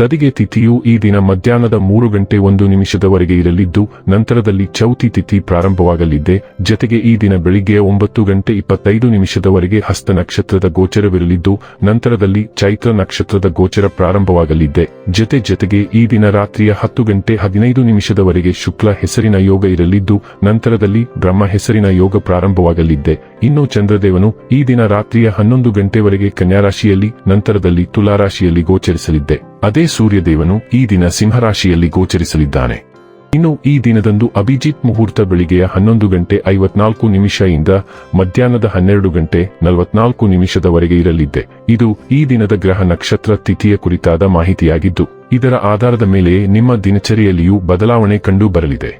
ತದಿಗೆ ತಿಥಿಯು ಈ ದಿನ ಮಧ್ಯಾಹ್ನದ ಮೂರು ಗಂಟೆ ಒಂದು ನಿಮಿಷದವರೆಗೆ ಇರಲಿದ್ದು, ನಂತರದಲ್ಲಿ ಚೌತಿ ತಿಥಿ ಪ್ರಾರಂಭವಾಗಲಿದೆ. ಜತೆಗೆ ಈ ದಿನ ಬೆಳಿಗ್ಗೆ ಒಂಬತ್ತು ಗಂಟೆ ಇಪ್ಪತ್ತೈದು ನಿಮಿಷದವರೆಗೆ ಹಸ್ತ ನಕ್ಷತ್ರದ ಗೋಚರವಿರಲಿದ್ದು, ನಂತರದಲ್ಲಿ ಚೈತ್ರ ನಕ್ಷತ್ರದ ಗೋಚರ ಪ್ರಾರಂಭವಾಗಲಿದ್ದೆ ಜತೆ ಜತೆಗೆ ಈ ದಿನ ರಾತ್ರಿಯ ಹತ್ತು ಗಂಟೆ ಹದಿನೈದು ನಿಮಿಷದವರೆಗೆ ಶುಕ್ಲ ಹೆಸರಿನ ಯೋಗ ಇರಲಿದ್ದು, ನಂತರದಲ್ಲಿ ಬ್ರಹ್ಮ ಹೆಸರಿನ ಯೋಗ ಪ್ರಾರಂಭವಾಗಲಿದ್ದೆ. ಇನ್ನು ಚಂದ್ರದೇವನು ಈ ದಿನ ರಾತ್ರಿಯ ಹನ್ನೊಂದು ಗಂಟೆವರೆಗೆ ಕನ್ಯಾರಾಶಿಯಲ್ಲಿ, ನಂತರದಲ್ಲಿ ತುಲಾರಾಶಿಯಲ್ಲಿ ಗೋಚರಿಸಲಿದ್ದೆ. ಅದೇ ಸೂರ್ಯದೇವನು ಈ ದಿನ ಸಿಂಹರಾಶಿಯಲ್ಲಿ ಗೋಚರಿಸಲಿದ್ದಾನೆ. ಇನ್ನು ಈ ದಿನದಂದು ಅಭಿಜಿತ್ ಮುಹೂರ್ತ ಬೆಳಿಗ್ಗೆಯ ಹನ್ನೊಂದು ಗಂಟೆ ಐವತ್ನಾಲ್ಕು ನಿಮಿಷದಿಂದ ಮಧ್ಯಾಹ್ನದ ಹನ್ನೆರಡು ಗಂಟೆ ನಲವತ್ನಾಲ್ಕು ನಿಮಿಷದವರೆಗೆ ಇರಲಿದ್ದೆ. ಇದು ಈ ದಿನದ ಗ್ರಹ ನಕ್ಷತ್ರ ತಿಥಿಯ ಕುರಿತಾದ ಮಾಹಿತಿಯಾಗಿದ್ದು, ಇದರ ಆಧಾರದ ಮೇಲೆ ನಿಮ್ಮ ದಿನಚರಿಯಲ್ಲಿಯೂ ಬದಲಾವಣೆ ಕಂಡು ಬರಲಿದೆ.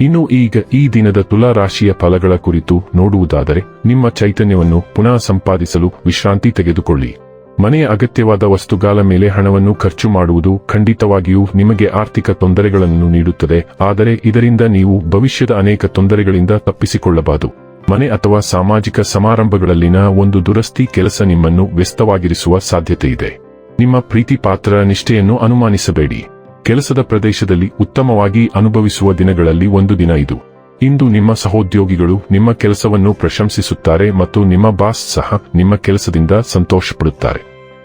ಇನ್ನು ಈಗ ಈ ದಿನದ ತುಲಾ ರಾಶಿಯ ಫಲಗಳ ಕುರಿತು ನೋಡುವುದಾದರೆ, ನಿಮ್ಮ ಚೈತನ್ಯವನ್ನು ಪುನಃ ಸಂಪಾದಿಸಲು ವಿಶ್ರಾಂತಿ ತೆಗೆದುಕೊಳ್ಳಿ. ಮನೆಯ ಅಗತ್ಯವಾದ ವಸ್ತುಗಾಲ ಮೇಲೆ ಹಣವನ್ನು ಖರ್ಚು ಮಾಡುವುದು ಖಂಡಿತವಾಗಿಯೂ ನಿಮಗೆ ಆರ್ಥಿಕ ತೊಂದರೆಗಳನ್ನು ನೀಡುತ್ತದೆ, ಆದರೆ ಇದರಿಂದ ನೀವು ಭವಿಷ್ಯದ ಅನೇಕ ತೊಂದರೆಗಳಿಂದ ತಪ್ಪಿಸಿಕೊಳ್ಳಬಹುದು ಮನೆ ಅಥವಾ ಸಾಮಾಜಿಕ ಸಮಾರಂಭಗಳಲ್ಲಿನ ಒಂದು ದುರಸ್ತಿ ಕೆಲಸ ನಿಮ್ಮನ್ನು ವ್ಯಸ್ತವಾಗಿರಿಸುವ ಸಾಧ್ಯತೆಯಿದೆ. ನಿಮ್ಮ ಪ್ರೀತಿ ಪಾತ್ರ ನಿಷ್ಠೆಯನ್ನು ಅನುಮಾನಿಸಬೇಡಿ. ಕೆಲಸದ ಪ್ರದೇಶದಲ್ಲಿ ಉತ್ತಮವಾಗಿ ಅನುಭವಿಸುವ ದಿನಗಳಲ್ಲಿ ಒಂದು ದಿನ ಇದು. ಇಂದು ನಿಮ್ಮ ಸಹೋದ್ಯೋಗಿಗಳು ನಿಮ್ಮ ಕೆಲಸವನ್ನು ಪ್ರಶಂಸಿಸುತ್ತಾರೆ ಮತ್ತು ನಿಮ್ಮ ಬಾಸ್ ಸಹ ನಿಮ್ಮ ಕೆಲಸದಿಂದ ಸಂತೋಷಪಡುತ್ತಾರೆ.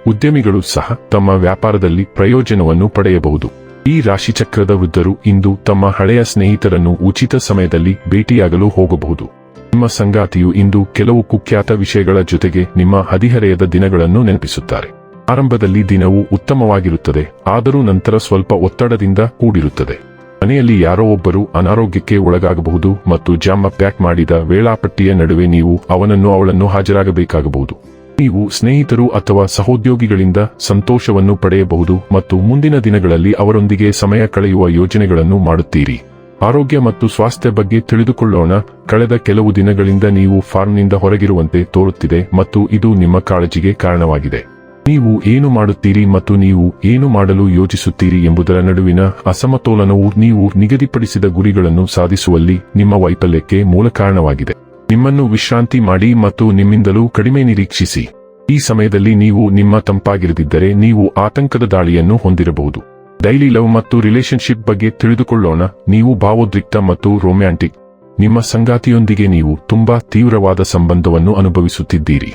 ಉದ್ಯಮಿಗಳು ಸಹ ತಮ್ಮ ವ್ಯಾಪಾರದಲ್ಲಿ ಪ್ರಯೋಜನವನ್ನು ಪಡೆಯಬಹುದು. ಈ ರಾಶಿಚಕ್ರದ ವೃದ್ಧರು ಇಂದು ತಮ್ಮ ಹಳೆಯ ಸ್ನೇಹಿತರನ್ನು ಉಚಿತ ಸಮಯದಲ್ಲಿ ಭೇಟಿಯಾಗಲು ಹೋಗಬಹುದು. ನಿಮ್ಮ ಸಂಗಾತಿಯು ಇಂದು ಕೆಲವು ಕುಖ್ಯಾತ ವಿಷಯಗಳ ಜೊತೆಗೆ ನಿಮ್ಮ ಹದಿಹರೆಯದ ದಿನಗಳನ್ನು ನೆನಪಿಸುತ್ತಾರೆ. ಆರಂಭದಲ್ಲಿ ದಿನವು ಉತ್ತಮವಾಗಿರುತ್ತದೆ, ಆದರೂ ನಂತರ ಸ್ವಲ್ಪ ಒತ್ತಡದಿಂದ ಕೂಡಿರುತ್ತದೆ. ಮನೆಯಲ್ಲಿ ಯಾರೋ ಒಬ್ಬರು ಅನಾರೋಗ್ಯಕ್ಕೆ ಒಳಗಾಗಬಹುದು ಮತ್ತು ಜಾಮ ಪ್ಯಾಕ್ ಮಾಡಿದ ವೇಳಾಪಟ್ಟಿಯ ನಡುವೆ ನೀವು ಅವನನ್ನು ಅವಳನ್ನು ಹಾಜರಾಗಬೇಕಾಗಬಹುದು. ನೀವು ಸ್ನೇಹಿತರು ಅಥವಾ ಸಹೋದ್ಯೋಗಿಗಳಿಂದ ಸಂತೋಷವನ್ನು ಪಡೆಯಬಹುದು ಮತ್ತು ಮುಂದಿನ ದಿನಗಳಲ್ಲಿ ಅವರೊಂದಿಗೆ ಸಮಯ ಕಳೆಯುವ ಯೋಜನೆಗಳನ್ನು ಮಾಡುತ್ತೀರಿ. ಆರೋಗ್ಯ ಮತ್ತು ಸ್ವಾಸ್ಥ್ಯ ಬಗ್ಗೆ ತಿಳಿದುಕೊಳ್ಳೋಣ. ಕಳೆದ ಕೆಲವು ದಿನಗಳಿಂದ ನೀವು ಫಾರ್ಮ್ನಿಂದ ಹೊರಗಿರುವಂತೆ ತೋರುತ್ತಿದೆ ಮತ್ತು ಇದು ನಿಮ್ಮ ಕಾಳಜಿಗೆ ಕಾರಣವಾಗಿದೆ. ನೀವು ಏನು ಮಾಡುತ್ತೀರಿ ಮತ್ತು ನೀವು ಏನು ಮಾಡಲು ಯೋಚಿಸುತ್ತೀರಿ ಎಂಬುದರ ನಡುವಿನ ಅಸಮತೋಲನವು ನೀವು ನಿಗದಿಪಡಿಸಿದ ಗುರಿಗಳನ್ನು ಸಾಧಿಸುವಲ್ಲಿ ನಿಮ್ಮ ವೈಫಲ್ಯಕ್ಕೆ ಮೂಲ ಕಾರಣವಾಗಿದೆ. ನಿಮ್ಮನ್ನು ವಿಶ್ರಾಂತಿ ಮಾಡಿ ಮತ್ತು ನಿಮ್ಮಿಂದಲೂ ಕಡಿಮೆ ನಿರೀಕ್ಷಿಸಿ. ಈ ಸಮಯದಲ್ಲಿ ನೀವು ನಿಮ್ಮ ತಂಪಾಗಿರದಿದ್ದರೆ ನೀವು ಆತಂಕದ ದಾಳಿಯನ್ನು ಹೊಂದಿರಬಹುದು. ಡೈಲಿ ಲವ್ ಮತ್ತು ರಿಲೇಶನ್ಶಿಪ್ ಬಗ್ಗೆ ತಿಳಿದುಕೊಳ್ಳೋಣ. ನೀವು ಭಾವೋದ್ರಿಕ್ತ ಮತ್ತು ರೊಮ್ಯಾಂಟಿಕ್. ನಿಮ್ಮ ಸಂಗಾತಿಯೊಂದಿಗೆ ನೀವು ತುಂಬಾ ತೀವ್ರವಾದ ಸಂಬಂಧವನ್ನು ಅನುಭವಿಸುತ್ತಿದ್ದೀರಿ.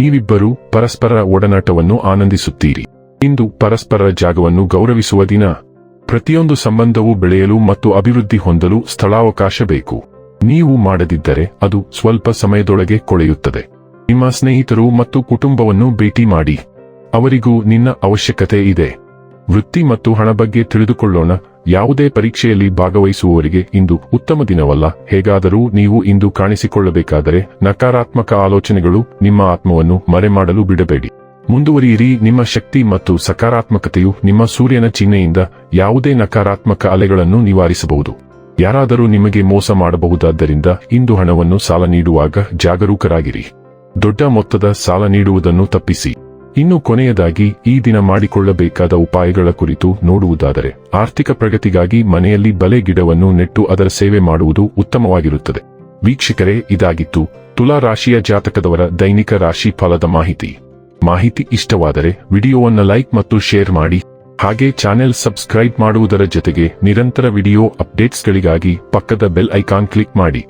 ನೀವಿಬ್ಬರು ಪರಸ್ಪರ ಒಡನಾಟವನ್ನು ಆನಂದಿಸುತ್ತೀರಿ. ಇಂದು ಪರಸ್ಪರ ಜಾಗವನ್ನು ಗೌರವಿಸುವ ದಿನ. ಪ್ರತಿಯೊಂದು ಸಂಬಂಧವು ಬೆಳೆಯಲು ಮತ್ತು ಅಭಿವೃದ್ಧಿ ಹೊಂದಲು ಸ್ಥಳಾವಕಾಶ ಬೇಕು. ನೀವು ಮಾಡದಿದ್ದರೆ ಅದು ಸ್ವಲ್ಪ ಸಮಯದೊಳಗೆ ಕೊಳೆಯುತ್ತದೆ. ನಿಮ್ಮ ಸ್ನೇಹಿತರು ಮತ್ತು ಕುಟುಂಬವನ್ನು ಭೇಟಿ ಮಾಡಿ. ಅವರಿಗೂ ನಿನ್ನ ಅವಶ್ಯಕತೆ ಇದೆ. ವೃತ್ತಿ ಮತ್ತು ಹಣ ಬಗ್ಗೆ ತಿಳಿದುಕೊಳ್ಳೋಣ. ಯಾವುದೇ ಪರೀಕ್ಷೆಯಲ್ಲಿ ಭಾಗವಹಿಸುವವರಿಗೆ ಇಂದು ಉತ್ತಮ ದಿನವಲ್ಲ. ಹೇಗಾದರೂ ನೀವು ಇಂದು ಕಾಣಿಸಿಕೊಳ್ಳಬೇಕಾದರೆ ನಕಾರಾತ್ಮಕ ಆಲೋಚನೆಗಳು ನಿಮ್ಮ ಆತ್ಮವನ್ನು ಮರೆಮಾಡಲು ಬಿಡಬೇಡಿ. ಮುಂದುವರಿಯಿರಿ. ನಿಮ್ಮ ಶಕ್ತಿ ಮತ್ತು ಸಕಾರಾತ್ಮಕತೆಯು ನಿಮ್ಮ ಸೂರ್ಯನ ಚಿಹ್ನೆಯಿಂದ ಯಾವುದೇ ನಕಾರಾತ್ಮಕ ಅಲೆಗಳನ್ನು ನಿವಾರಿಸಬಹುದು. ಯಾರಾದರೂ ನಿಮಗೆ ಮೋಸ ಮಾಡಬಹುದಾದ್ದರಿಂದ ಇಂದು ಹಣವನ್ನು ಸಾಲ ನೀಡುವಾಗ ಜಾಗರೂಕರಾಗಿರಿ. ದೊಡ್ಡ ಮೊತ್ತದ ಸಾಲ ನೀಡುವುದನ್ನು ತಪ್ಪಿಸಿ. ಇನ್ನು ಕೊನೆಯದಾಗಿ ಈ ದಿನ ಮಾಡಿಕೊಳ್ಳಬೇಕಾದ ಉಪಾಯಗಳ ಕುರಿತು ನೋಡುವುದಾದರೆ, ಆರ್ಥಿಕ ಪ್ರಗತಿಗಾಗಿ ಮನೆಯಲ್ಲಿ ಬಲೆ ಗಿಡವನ್ನು ನೆಟ್ಟು ಅದರ ಸೇವೆ ಮಾಡುವುದು ಉತ್ತಮವಾಗಿರುತ್ತದೆ. ವೀಕ್ಷಕರೇ, ಇದಾಗಿತ್ತು ತುಲಾ ರಾಶಿಯ ಜಾತಕದವರ ದೈನಿಕ ರಾಶಿ ಫಲದ ಮಾಹಿತಿ. ಮಾಹಿತಿ ಇಷ್ಟವಾದರೆ ವಿಡಿಯೋವನ್ನು ಲೈಕ್ ಮತ್ತು ಶೇರ್ ಮಾಡಿ, ಹಾಗೆ ಚಾನೆಲ್ ಸಬ್ಸ್ಕ್ರೈಬ್ ಮಾಡುವುದರ ಜೊತೆಗೆ ನಿರಂತರ ವಿಡಿಯೋ ಅಪ್ಡೇಟ್ಸ್ಗಳಿಗಾಗಿ ಪಕ್ಕದ ಬೆಲ್ ಐಕಾನ್ ಕ್ಲಿಕ್ ಮಾಡಿ.